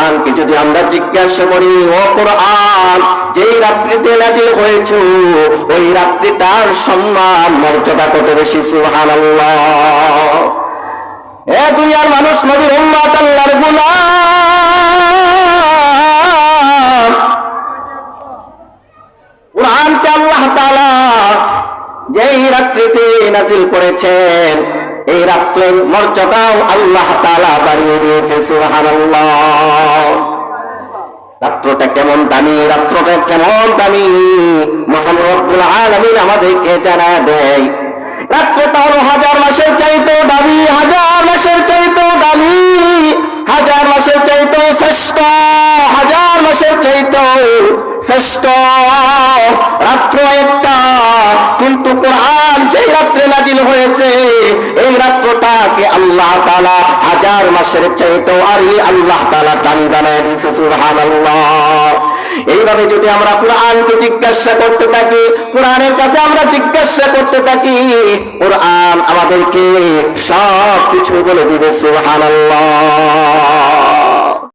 কোরআনকে যদি আমরা জিজ্ঞাসা করি, ও কোরআন, যেই রাত্রিতে নাজিল হয়েছ, ওই রাত্রিটার সম্মান, মর্যাদা কত বেশি? সুবহানাল্লাহ। এ দুনিয়ার মানুষ নবীর উম্মাত, আল্লাহর গোলাম। কোরআনকে আল্লাহ তাআলা যেই রাত্রিতে নাজিল করেছেন এই রাত্রের মর্যাদাও আল্লাহ তাআলা বাড়িয়ে দিয়েছে, সুবহানাল্লাহ। রাত্রটা কেমন দামি, রাত্রটা কেমন দামি। মহান আলামিন আমাদেরকে জানা দেয়। রাত্রটা হলো হাজার মাসের চাইতেও দামি, হাজার মাসের চাইতেও দামি, হাজার মাসের চাইতেও শ্রেষ্ঠ, হাজার মাসের চাইতেও শ্রেষ্ঠ। রাত্র একটা, কিন্তু কোরআন যেই রাত্রে নাজিল হয়েছে এই রাত্রটাকে আল্লাহ তালা হাজার মাসের চাইতেও আর আল্লাহ তালা দামি বানায় দিয়েছে, সুবহানাল্লাহ। এইভাবে যদি আমরা কোরআনকে জিজ্ঞাসা করতে থাকি, কোরআনের কাছে আমরা জিজ্ঞাসা করতে থাকি, কোরআন আমাদেরকে সব কিছু বলে দিবে, সুবহানাল্লাহ।